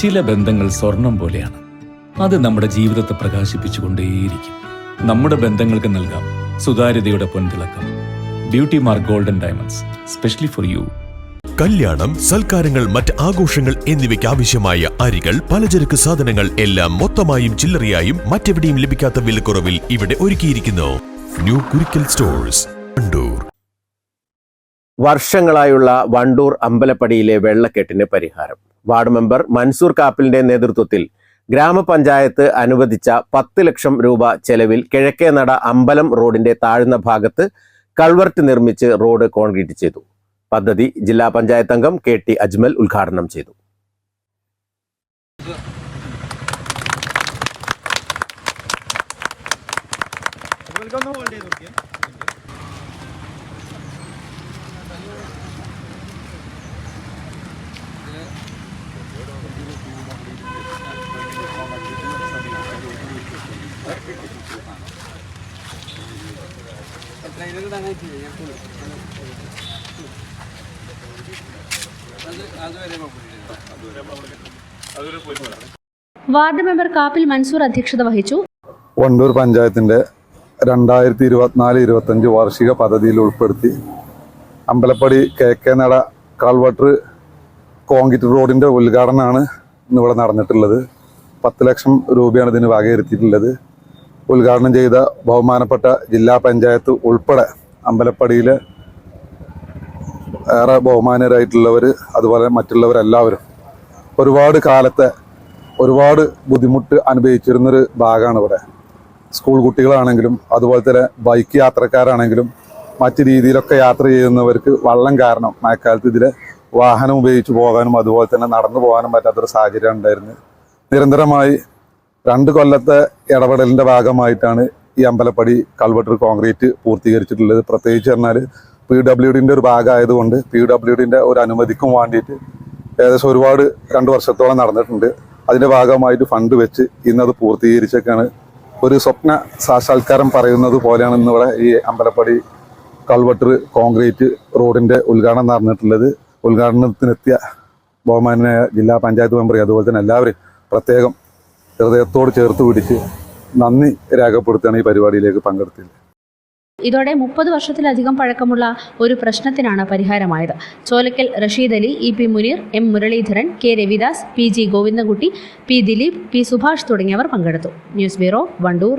ചില ബന്ധങ്ങൾ സ്വർണം പോലെയാണ്. അത് നമ്മുടെ ജീവിതത്തെ പ്രകാശിപ്പിച്ചുകൊണ്ടേയിരിക്കും. നമ്മുടെ ബന്ധങ്ങൾക്ക് നൽകാം സുതാര്യതയുടെ പൊൻതിളക്കം. Beauty Mark Golden Diamonds specially for you കല്യാണം സൽക്കാരങ്ങൾ മറ്റ് ആഘോഷങ്ങൾ എന്നിവയ്ക്ക് ആവശ്യമായ അരികൾ പലചരക്ക് സാധനങ്ങൾ എല്ലാം മൊത്തമായും ചില്ലറയായും മറ്റെവിടെയും ലഭിക്കാത്ത വിലക്കുറവിൽ ഇവിടെ ഒരുക്കിയിരിക്കുന്നു. ന്യൂ കുരിക്കൽ സ്റ്റോഴ്സ് കണ്ടൂർ വർഷങ്ങളായുള്ള വണ്ടൂർ അമ്പലപ്പടിയിലെ വെള്ളക്കെട്ടിന് പരിഹാരം. വാർഡ് മെമ്പർ മൻസൂർ കാപ്പിലിന്റെ നേതൃത്വത്തിൽ ഗ്രാമപഞ്ചായത്ത് അനുവദിച്ച പത്ത് ലക്ഷം രൂപ ചെലവിൽ കിഴക്കേ നട അമ്പലം റോഡിന്റെ താഴ്ന്ന ഭാഗത്ത് കൾവർട്ട് നിർമ്മിച്ച് റോഡ് കോൺക്രീറ്റ് ചെയ്തു. പദ്ധതി ജില്ലാ പഞ്ചായത്ത് അംഗം കെ ടി അജ്മൽ ഉദ്ഘാടനം ചെയ്തു. വാർഡ് മെമ്പർ കാപ്പിൽ മൻസൂർ അധ്യക്ഷത വഹിച്ചു. വണ്ടൂർ പഞ്ചായത്തിന്റെ രണ്ടായിരത്തി ഇരുപത്തിനാല് ഇരുപത്തഞ്ച് വാർഷിക പദ്ധതിയിൽ ഉൾപ്പെടുത്തി അമ്പലപ്പടി കെ കെ നട കാൾവട്ടർ കോൺക്രീറ്റ് റോഡിന്റെ ഉദ്ഘാടനമാണ് ഇന്നിവിടെ നടന്നിട്ടുള്ളത്. പത്ത് ലക്ഷം രൂപയാണ് ഇതിന് വകയിരുത്തിയിട്ടുള്ളത്. ഉദ്ഘാടനം ചെയ്ത ബഹുമാനപ്പെട്ട ജില്ലാ പഞ്ചായത്ത് ഉൾപ്പെടെ അമ്പലപ്പടിയിലെ ഏറെ ബഹുമാനരായിട്ടുള്ളവർ അതുപോലെ മറ്റുള്ളവരെല്ലാവരും ഒരുപാട് കാലത്തെ ഒരുപാട് ബുദ്ധിമുട്ട് അനുഭവിച്ചിരുന്നൊരു ഭാഗമാണ് ഇവിടെ സ്കൂൾ കുട്ടികളാണെങ്കിലും അതുപോലെ തന്നെ ബൈക്ക് യാത്രക്കാരാണെങ്കിലും മറ്റു രീതിയിലൊക്കെ യാത്ര ചെയ്യുന്നവർക്ക് വള്ളം കാരണം. മഴക്കാലത്ത് ഇതിൽ വാഹനം ഉപയോഗിച്ച് പോകാനും അതുപോലെ തന്നെ നടന്നു പോകാനും പറ്റാത്തൊരു സാഹചര്യം ഉണ്ടായിരുന്നു. നിരന്തരമായി രണ്ട് കൊല്ലത്തെ ഇടപെടലിന്റെ ഭാഗമായിട്ടാണ് ഈ അമ്പലപ്പടി കൾവട്ടർ കോൺക്രീറ്റ് പൂർത്തീകരിച്ചിട്ടുള്ളത്. പ്രത്യേകിച്ച് പറഞ്ഞാൽ പി ഡബ്ല്യു ഡിന്റെ ഒരു ഭാഗമായതുകൊണ്ട് പി ഡബ്ല്യു ഡിന്റെ ഒരു അനുമതിക്കും വേണ്ടിയിട്ട് ഏകദേശം ഒരുപാട് രണ്ട് വർഷത്തോളം നടന്നിട്ടുണ്ട്. അതിന്റെ ഭാഗമായിട്ട് ഫണ്ട് വെച്ച് ഇന്നത് പൂർത്തീകരിച്ചൊക്കെയാണ് ഒരു സ്വപ്ന സാക്ഷാത്കാരം പറയുന്നത് പോലെയാണ് ഇന്നിവിടെ ഈ അമ്പലപ്പടി കൾവട്ടർ കോൺക്രീറ്റ് റോഡിന്റെ ഉദ്ഘാടനം നടന്നിട്ടുള്ളത്. ഉദ്ഘാടനത്തിനെത്തിയ ബഹുമാനായ ജില്ലാ പഞ്ചായത്ത് മെമ്പർ അതുപോലെ തന്നെ എല്ലാവരും പ്രത്യേകം ഹൃദയത്തോട് ചേർത്ത് പിടിച്ച് നന്ദി രേഖപ്പെടുത്തുകയാണ് ഈ പരിപാടിയിലേക്ക് പങ്കെടുത്തത് ഇതോടെ മുപ്പത് വർഷത്തിലധികം പഴക്കമുള്ള ഒരു പ്രശ്നത്തിനാണ് പരിഹാരമായത്. Cholakkal Rasheed Ali E P Muneer M Muraleedharan K Ravidas P G Govindankutty P Dileep P Subhash തുടങ്ങിയവർ പങ്കെടുത്തു. News bureau Wandoor.